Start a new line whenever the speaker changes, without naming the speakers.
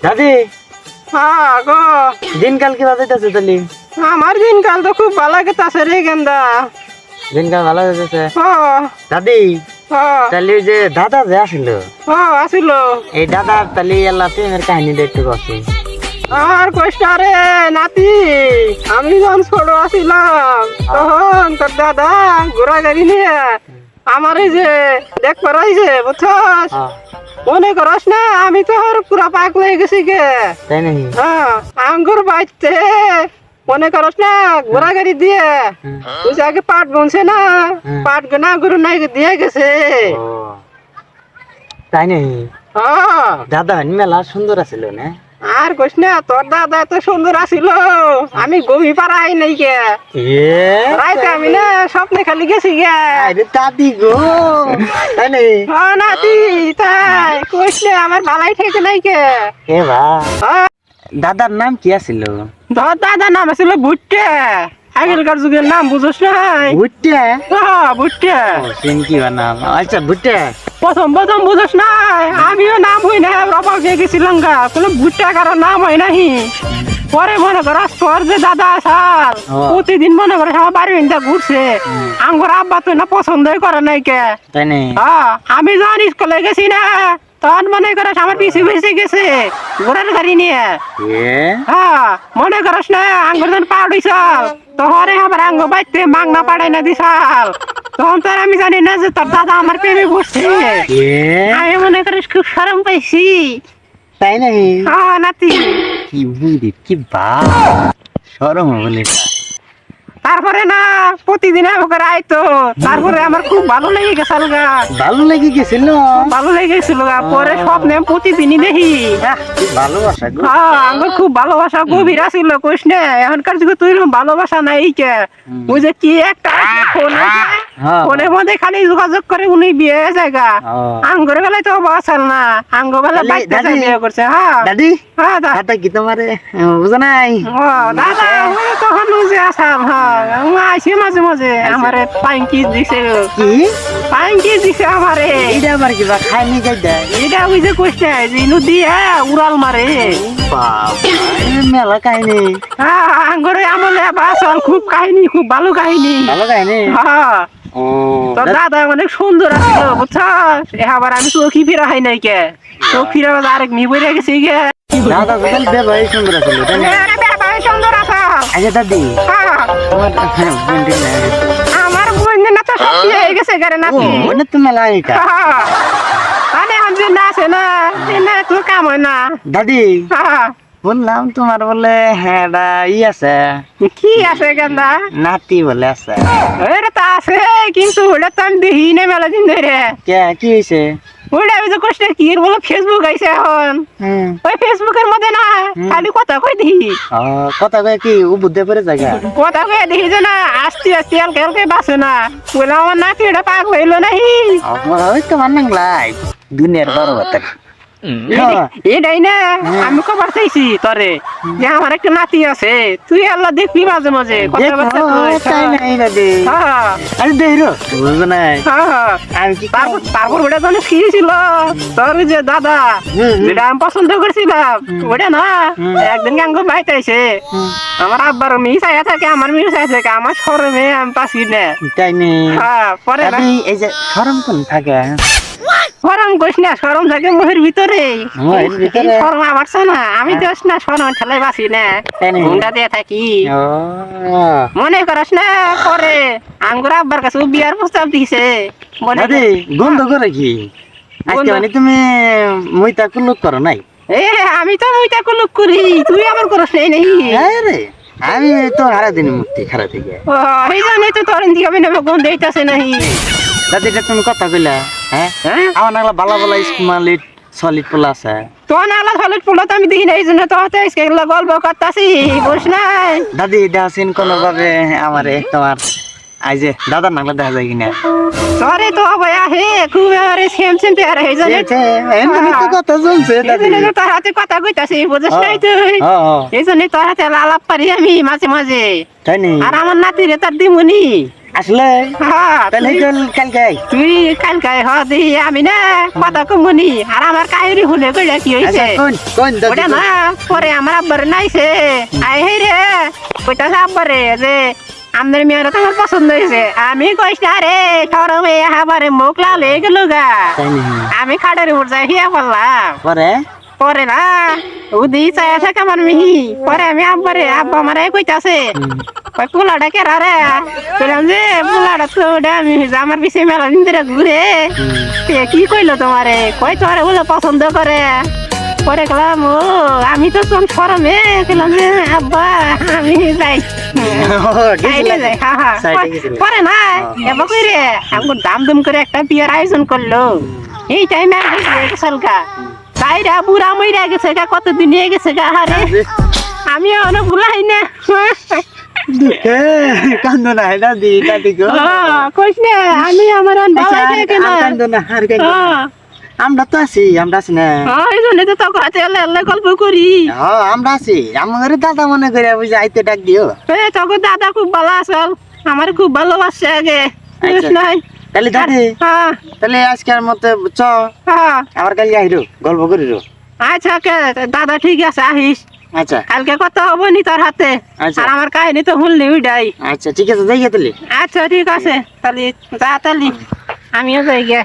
দাদি?
হ্যাঁ গো
দিনকাল কি যাচ্ছে তাহলে?
আমার দিনকাল তো খুব ভালো গেতাছে রে গেন্দা।
দিনকাল ভালো
হ।
দাদি? তাহলে যে দাদা যে আসিল?
আসিল।
এই দাদার তাহলে আল্লাহ প্রেমের কাহিনীটা একটু কছি
আর কষ্ট রে নাতি? আমি যখন ছোট আসিলাম তখন তোর দাদা ঘোরা গাড়ি নিয়ে আমার এই যে দেখ পড়াইছে বুঝছস?
হ্যাঁ
মনে করস না আমি তো আর পুরা পাক হয়ে গেছি গে।
তাই নাকি?
হ্যাঁ আঙ্গুর বাইতে। মনে করস না ঘোড়া গাড়ি দিয়ে। তুই আগে পাট বনছে না পাট গোনা গরু নাই দিয়ে গেছে।
তাই নাকি?
হ্যাঁ।
দাদা মেলা সুন্দর আছিল না?
আর কইস না তোর দাদা এত সুন্দর আছিল। আমি গমি পারাই নাই কে
এ?
রাইতে আমি না স্বপ্নে খালি গেছি গে।
আরে দাদি গো। তাই নাকি
হ্যাঁ নাতি তাই। কইস না আমার বালাই থেকে নাই কে
এ বা। দাদার নাম কি আছিল?
তোর দাদা নাম আছিল ভুট্টে আগেরকার যুগের নাম বুঝোস নাই।
ভুট্টা
হ্যাঁ ভুট্টে
ও সিন কি নাম। আচ্ছা ভুট্টা
প্রথম প্রথম বুঝোস না আমিও না রবা খেয়ে গেছিলাম গা। কোনো ভুট্টা কারও নাম হয় নাহি। পরে মনে করো তোর যে দাদা আসাল প্রতিদিন মনে করে আমার বাড়ি ভিনটা ঘুরছে। আঙ্গুর আব্বা তো না পছন্দই করে নাই কে। হ্যাঁ আমি যখন স্কুলে গেছি না তখন মনে করে আমার পিছু পিছিয়ে গেছে ঘোড়ার গাড়ি নিয়ে। হ্যাঁ মনে করস না আঙ্গুর যখন পাড়িছাল তখন আমার আঙ্গ বাইতে মাংনা পাড়াই না দিছাল। তখন তো আর আমি জানি না যে তোর দাদা আমার প্রেমে পড়ছে
এ
আমি মনে করিস খুব সরম পাইছি।
তাই নাকি?
হ্যাঁ নাতি।
কি বুড়ি কি বা? সরম বলে
তারপরে না প্রতিদিন আমাকে আইতো তারপরে আমার খুব ভালো লেগে গেছিল গা
ভালো লেগে গেছিল?
ভালো লেগে গেছিল গা পরে স্বপ্নে প্রতিদিনই দেখি।
ভালোবাসা
হ্যাঁ আমার খুব ভালোবাসা গভীর আছিল কইস না। এখনকার যুগে তুই ভালোবাসা নাই কে। ওই যে কি একটা ফোন। ফোনের মধ্যে খালি যোগাযোগ করে উনি বিয়ে জায়গা। আঙ্গুর বেলায় তো বাসাল না। আঙ্গ বেলা বাইতে
দাদি-
বিয়ে করছে হ্যাঁ।
দাদি
হ্যাঁ দা।
হাতা কি তোমারে? বুঝা নাই।
ও দাদা ওই তখন যে আসাম হ্যাঁ। আইসি মাঝে মাঝে আমারে পাইঙ্কি দিছে।
কি?
পাইঙ্কি দিছে আমারে।
এইটা আবার কিবা খাই নি যাই দেয়
এটা ওই যে কইছে যে নদী হ্যাঁ উড়াল মারে।
বাবা মেলা কাহিনী।
হ্যাঁ আঙ্গুরে আমলে বাসল খুব কাহিনী খুব ভালো কাহিনী।
ভালো কাহিনী?
হ্যাঁ। তোর দাদা অনেক সুন্দর আছিল বুঝছস? এবার আমি চোখি ফিরা হয় নাই কে? চোখ ফিরা আরেক মি বইরে গেছি গে।
দাদা যখন সুন্দর
সুন্দর আছো।
আচ্ছা দাদি
হ্যাঁ,
হ্যাঁ, না
আমার বোন না তো সত্যি হয়ে। গেছে গারে নাতি।
মানে তো মেলা এটা
হ্যাঁ। আরে আমি না আছে না কাম হয় না।
দাদি
হ্যাঁ।
বললাম তোমার বলে হ্যাঁ ই আছে।
কি আছে গেন্দা?
নাতি বলে আছে।
আছে কিন্তু ওটা তো আমি দেখি না মেলা দিন ধরে
কে কি হয়েছে
ওটা ওই যে কষ্ট কি বলে ফেসবুক আইছে এখন। ওই ফেসবুকের মধ্যে না খালি কথা কই দেখি।
কথা কয়ে কি ও বুদ্ধে পড়ে জায়গা
কথা কই দেখি যে না আস্তে আস্তে হালকা হালকা বাসে না। বলে আমার নাতি এটা পাক হইল নাহি।
ওই তো মান নাংলাই দুনিয়ার বড় কথা।
এটাই না আমি খবর চাইছি তরে যে আমার একটা নাতি আছে তুই আল্লাহ দেখবি মাঝে মাঝে হ্যাঁ,
আরে
হ্যাঁ, হ্যাঁ।
কি
তারপর ওটা জানি কি ছিল তোর যে দাদা। যেটা আমি পছন্দ করছিলাম ওটা না একদিন গাঙ্গ বাইতে আইছে আমার আব্বার মেয়ে চাইয়া থাকে আমার মেয়ে চাইয়া থাকে আমার সরমে আমি পাচ্ছি না।
তাই নেই
হ্যাঁ পরে
এই যে সরম কোন থাকে?
সরম কইস না সরম থাকে মুহের ভিতরে? সরম না। আমি তো না সরম বাসি না? হুন্ডা দিয়ে থাকি। মনে করিস না আঙ্গুর আব্বার কাছে বিয়ার প্রস্তাব দিছে। মনে
গন্ধ করে কি? আজকে মানে তুমি মুইতা কুলুক করো নাই?
এ আমি তো মুইটা কুলুক করি তুই আমার করস নাই নাই
আরে আমি তো হারা দিন মুক্তি খারাপ থেকে
ও এই জন্যই তো তোর দিকে আমি নেব গন্ধ দিতেছে নাহি
দাদি এটা তুমি কথা কইলা হ্যাঁ?
হ্যাঁ?
আমার নাগলা বালা বালা স্কুমালিট সলিড পোলা আছে।
তো না আলাদা হলুদ ফুল তো আমি দেখি না এই জন্য তো হাতে এগুলো গল্প করতেছি বুঝ নাই?
দাদি এটা আছেন কোনো ভাবে আমারে তোমার আই যে দাদার নাগলা দেখা যায় কিনা?
সরে তো ভয়া হে খুব আরে সেম সেম জন্য
এমনি তো কথা চলছে দাদি।
তোর হাতে কথা কইতাছি বুঝছ নাই তুই? তোর হাতে আলাপ পারি আমি মাঝে মাঝে।
তাই নি
আর আমার নাতিরে তার দিমুনি।
আসলে
হ্যাঁ,
তাহলে চল কালকে
তুই কালকে হ দেখি আমি না কথা কমনি আর আমার কাহিনী শুনে কইলে কি
আচ্ছা কোন দাদি
ওটা না পরে আমার আব্বারে নাইছে। আই হে রে ওইটা আব্বারে যে আমাদের মেয়েরা তো আমার পছন্দ হয়েছে আমি কইস না রে সরমে আবারে মুখ লাল হয়ে গেল গা। আমি খাটের উপর যাই হিয়া বললাম
পরে?
পরে না উদি চাই আছে কেমন মিহি। পরে আমি আব্বারে আব্বা আমার কইতাছে কই পোলাটা কেরা রে কইলাম যে পোলাটা তো ওটা আমি আমার পিছিয়ে মেলা দিন ধরে ঘুরে। কি কইলো তোমারে? কই তোমারে বলে পছন্দ করে। পরে গেলাম ও আমি তো কোন ফরমে কইলাম যে আব্বা আমি যাই। হ্যাঁ হ্যাঁ
গেছিলে?
পরে না এবার কই রে? আমার দাম দুম করে একটা বিয়ের আয়োজন করল। এই টাইমে সালকা তাইরা বুড়া মইরা গেছে গা কত দিন হয়ে গেছে গা হারে। আমি অনেক ভুলাই না।
কান্দো না দাদি দাদি গো।
হ্যাঁ, কইস না আমি আমার আন
আচ্ছা,
না।
কান্দো না
হ্যাঁ,
আমরা তো আছি আমরা আছি না।
এই জন্য তো তোকে এলে গল্প করি।
হ্যাঁ আমরা আছি। আমার দাদা মনে করে বুঝে আইতে ডাক দিও।
এ, তোকে দাদা খুব ভালো আসল। আমার খুব ভালোবাসছে আগে।
আচ্ছা।
নাই?
তাহলে দাদি
হ্যাঁ
তাহলে আজকের মতো চ।
হ্যাঁ
আবার কালকে আইরো গল্প করিরো
আচ্ছা কে দাদা ঠিক আছে আহিস।
আচ্ছা।
কালকে কথা হব নি তোর হাতে?
আচ্ছা।
আর আমার কাহিনী তো ওইটাই।
আচ্ছা ঠিক আছে যাই তাহলে।
আচ্ছা ঠিক আছে। তাহলে যা তাহলে। আমিও যাই গে।